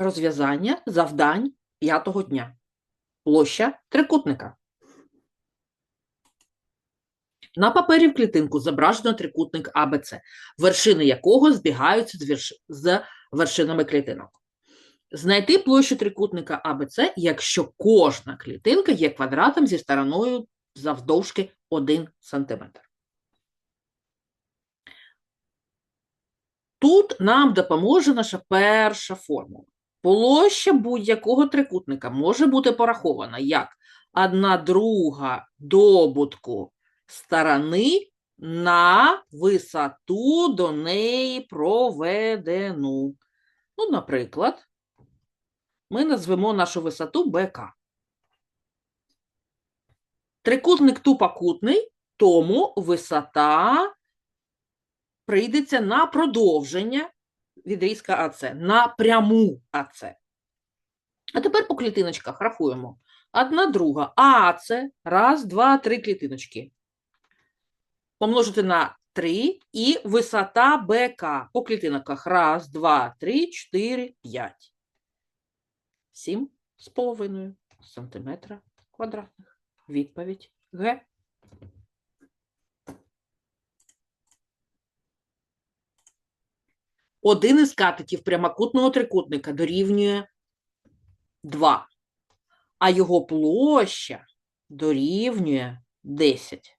розв'язання завдань п'ятого дня. Площа трикутника. На папері в клітинку зображено трикутник АБЦ, вершини якого збігаються з, верш... з вершинами клітинок. Знайти площу трикутника АБЦ, якщо кожна клітинка є квадратом зі стороною завдовжки 1 см. Тут нам допоможе наша перша формула. Площа будь-якого трикутника може бути порахована як одна друга добутку сторони на висоту до неї проведену. Ну, наприклад, ми назвемо нашу висоту БК. Трикутник тупокутний, тому висота прийдеться на продовження відрізка АЦ, на пряму АЦ. А тепер по клітиночках рахуємо. Одна друга. АЦ, раз, два, три клітиночки. Помножити на 3 і висота БК по клітинках. Раз, два, три, чотири, п'ять. Сім з половиною сантиметра квадратних. Відповідь Г. Один із катетів прямокутного трикутника дорівнює 2, а його площа дорівнює 10.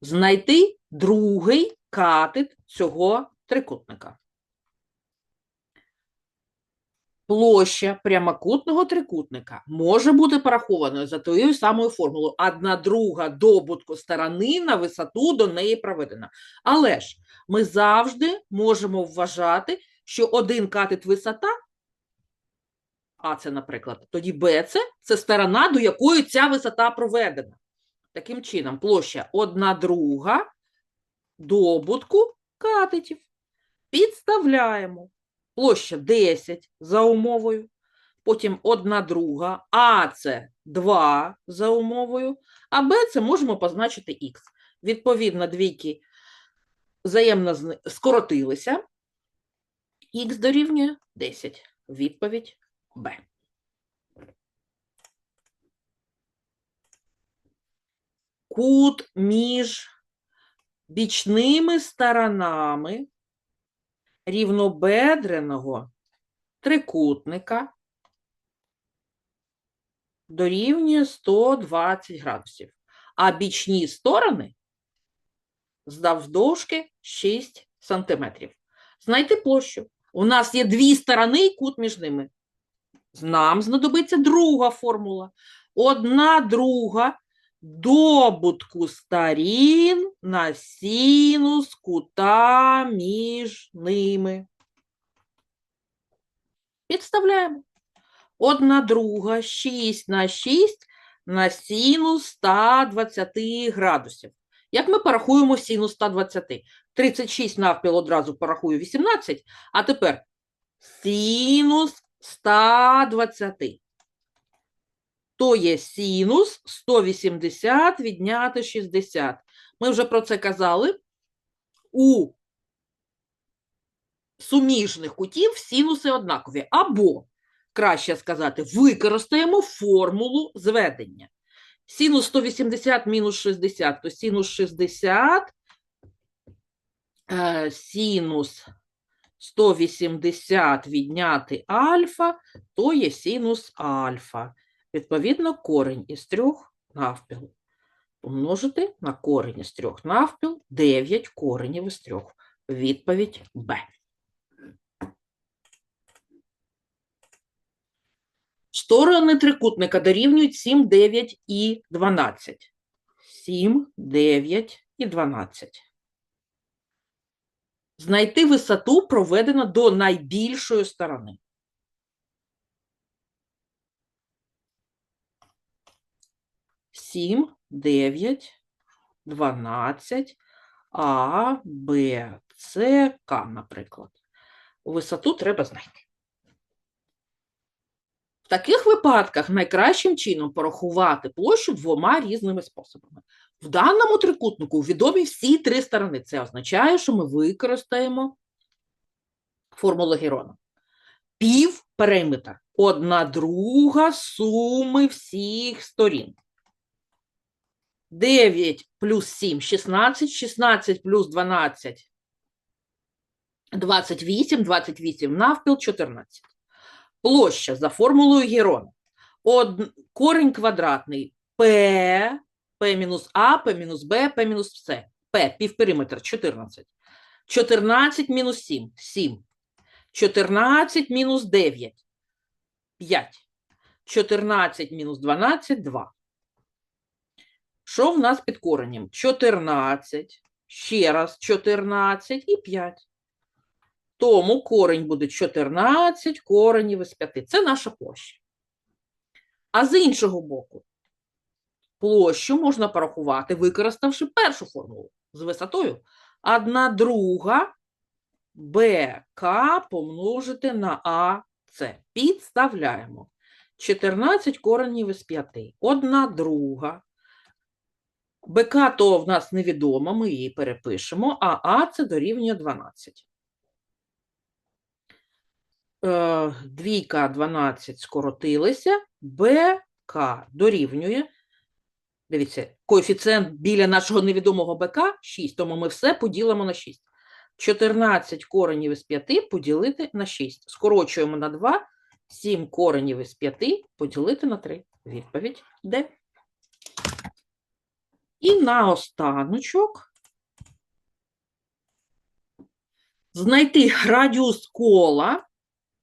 Знайти другий катет цього трикутника. Площа прямокутного трикутника може бути порахованою за тією самою формулою. Одна друга добутку сторони на висоту до неї проведена. Але ж ми завжди можемо вважати, що один катет висота, а це, наприклад, тоді БЦ – це сторона, до якої ця висота проведена. Таким чином, площа одна друга добутку катетів. Підставляємо. Площа 10 за умовою, потім одна друга, А це 2 за умовою, а Б це можемо позначити Х. Відповідно, двійки взаємно скоротилися. Х дорівнює 10. Відповідь Б. Кут між бічними сторонами рівнобедреного трикутника дорівнює 120 градусів, а бічні сторони завдовжки 6 сантиметрів. Знайти площу. У нас є дві сторони і кут між ними. Нам знадобиться друга формула. Одна друга добутку сторін на синус кута між ними. Підставляємо. Одна друга 6 на 6 на синус 120 градусів. Як ми порахуємо синус 120? 36 навпіл одразу порахую 18, а тепер синус 120 то є синус 180 відняти 60. Ми вже про це казали. У суміжних кутів синуси однакові. Або, краще сказати, використаємо формулу зведення. Синус 180 мінус 60, то синус 60, е, синус 180 відняти альфа, то є синус альфа. Відповідно, корінь із трьох навпіл. Помножити на корінь із трьох навпіл 9 коренів із трьох. Відповідь Б. Сторони трикутника дорівнюють 7, 9 і 12. 7, 9 і 12. Знайти висоту проведено до найбільшої сторони. Сім, дев'ять, дванадцять, А, Б, С, К, наприклад. Висоту треба знайти. В таких випадках найкращим чином порахувати площу двома різними способами. В даному трикутнику відомі всі три сторони. Це означає, що ми використаємо формулу Герона. пів периметр. Одна друга суми всіх сторін. 9 плюс 7 – 16, 16 плюс 12 – 28, 28 навпіл – 14. Площа за формулою Герона. Од... Корінь квадратний P, P мінус А, P мінус Б, P мінус С. P, півпериметр – 14. 14 мінус 7 – 7. 14 мінус 9 – 5. 14 мінус 12 – 2. Що в нас під коренем? 14, ще раз 14 і 5. Тому корень буде 14 коренів із 5. Це наша площа. А з іншого боку, площу можна порахувати, використавши першу формулу з висотою. 1 друга БК помножити на АС. Підставляємо. 14 коренів із 5. 1 друга. БК то в нас невідомо, ми її перепишемо, а А це дорівнює 12. Е, Двійка 12 скоротилися, БК дорівнює. Дивіться, коефіцієнт біля нашого невідомого БК 6, тому ми все поділимо на 6. 14 коренів із 5 поділити на 6. Скорочуємо на 2, 7 коренів із 5 поділити на 3. Відповідь Д. І наостаночок знайти радіус кола,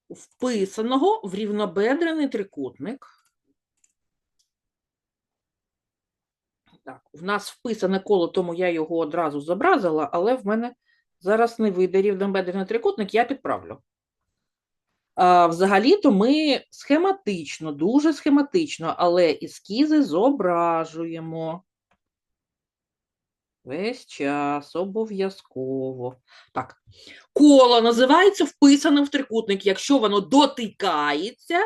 вписаного в рівнобедрений трикутник. Так, в нас вписане коло, тому я його одразу зобразила, але в мене зараз не вийде рівнобедрений трикутник, я підправлю. Взагалі-то ми схематично, дуже схематично, але ескізи зображуємо. Весь час, обов'язково. Так, коло називається вписаним в трикутник, якщо воно дотикається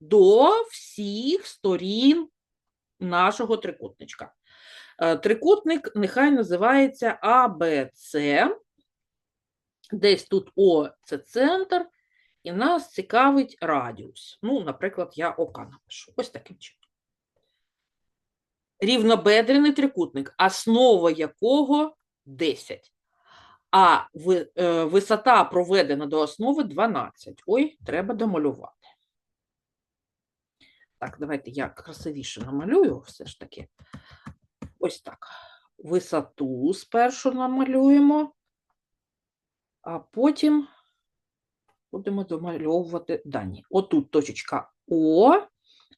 до всіх сторін нашого трикутничка. Е, Трикутник нехай називається АБЦ. Десь тут О це центр, і нас цікавить радіус. Ну, наприклад, я ОК напишу. Ось таким чином рівнобедрений трикутник, основа якого 10. А е, висота проведена до основи 12. Ой, треба домалювати. Так, давайте я красивіше намалюю все ж таки. Ось так. Висоту спершу намалюємо, а потім будемо домальовувати дані. Отут точечка О,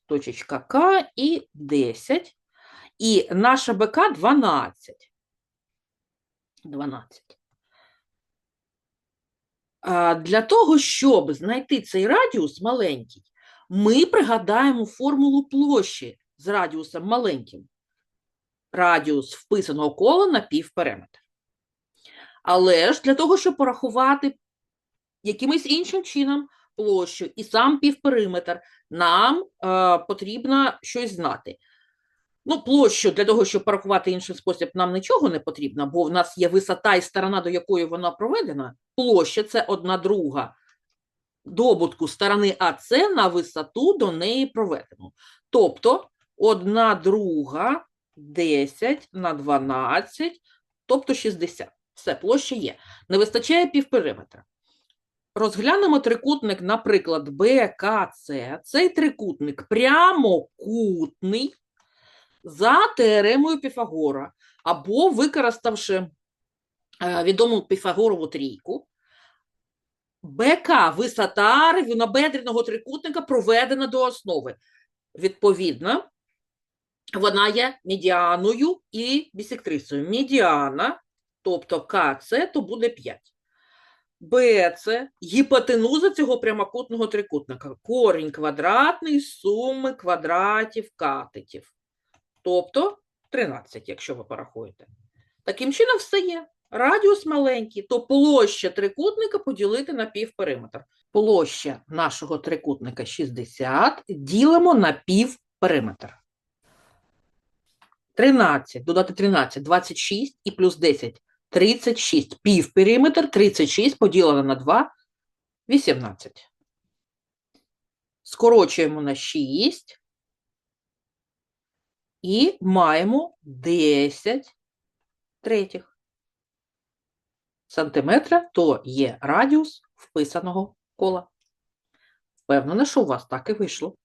точечка К і 10. І наша БК 12. 12. Для того, щоб знайти цей радіус маленький, ми пригадаємо формулу площі з радіусом маленьким. Радіус вписаного кола на півпериметр. Але ж для того, щоб порахувати якимось іншим чином площу і сам півпериметр, нам е, потрібно щось знати. Ну, площу для того, щоб порахувати інший спосіб, нам нічого не потрібно, бо в нас є висота і сторона, до якої вона проведена. Площа це одна друга добутку сторони АС на висоту до неї проведену. Тобто одна друга 10 на 12, тобто 60. Все, площа є. Не вистачає півпериметра. Розглянемо трикутник, наприклад, БКЦ. Цей трикутник прямокутний за теоремою Піфагора, або використавши е, відому Піфагорову трійку, БК висота рівнобедреного трикутника проведена до основи. Відповідно, вона є медіаною і бісектрисою. Медіана, тобто КЦ, то буде 5. БЦ гіпотенуза цього прямокутного трикутника. Корінь квадратний суми квадратів катетів. Тобто 13, якщо ви порахуєте. Таким чином, все є. Радіус маленький, то площа трикутника поділити на півпериметр. Площа нашого трикутника 60 ділимо на півпериметр. 13, додати 13, 26 і плюс 10, 36. Півпериметр 36 поділено на 2, 18. скорочуємо на 6 і маємо 10 третіх сантиметра, то є радіус вписаного кола. Впевнена, що у вас так і вийшло.